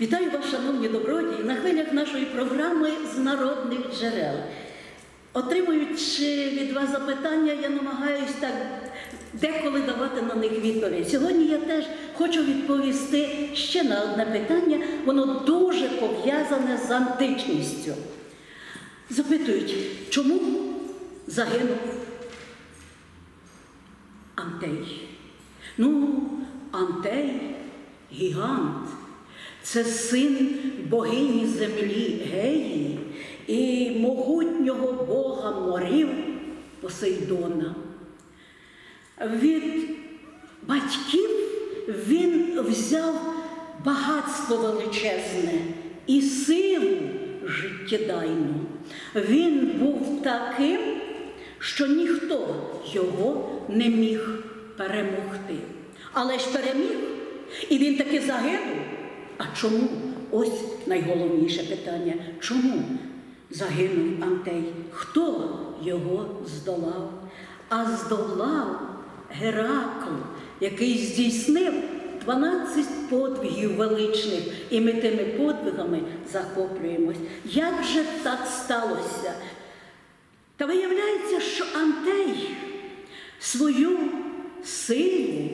Вітаю вас, шановні добродії, на хвилях нашої програми з народних джерел. Отримуючи від вас запитання, я намагаюсь так деколи давати на них відповідь. Сьогодні я теж хочу відповісти ще на одне питання, воно дуже пов'язане з античністю. Запитують, чому загинув Антей? Ну, Антей гігант. Це син богині землі Геї і могутнього бога морів Посейдона. Від батьків він взяв багатство величезне і силу життєдайну. Він був таким, що ніхто його не міг перемогти. Але ж переміг, і він таки загинув. А чому? Ось найголовніше питання. Чому загинув Антей? Хто його здолав? А здолав Геракл, який здійснив 12 подвигів величних, і ми тими подвигами захоплюємось. Як же так сталося? Та виявляється, що Антей свою силу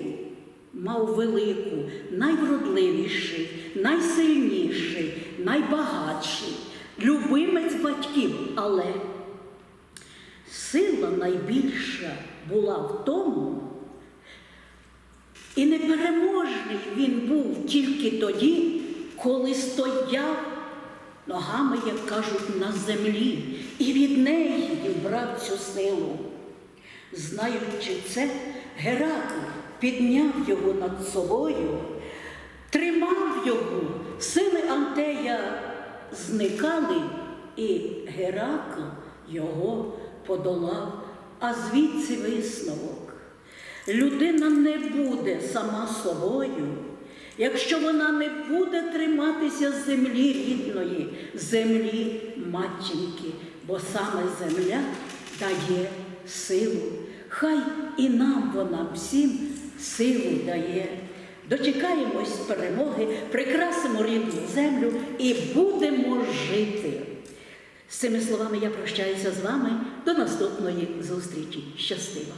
мав велику, найвродливіший, найсильніший, найбагатший, любимець батьків, але сила найбільша була в тому, і непереможний він був тільки тоді, коли стояв ногами, як кажуть, на землі, і від неї брав цю силу. Знаючи це, Геракл підняв його над собою, тримав його, сили Антея зникали, і Геракл його подолав, а звідси висновок. Людина не буде сама собою, якщо вона не буде триматися землі рідної, землі матінки, бо саме земля дає силу. Хай і нам вона всім силу дає. Дочекаємось перемоги, прикрасимо рідну землю і будемо жити. З цими словами я прощаюся з вами до наступної зустрічі. Щасливо!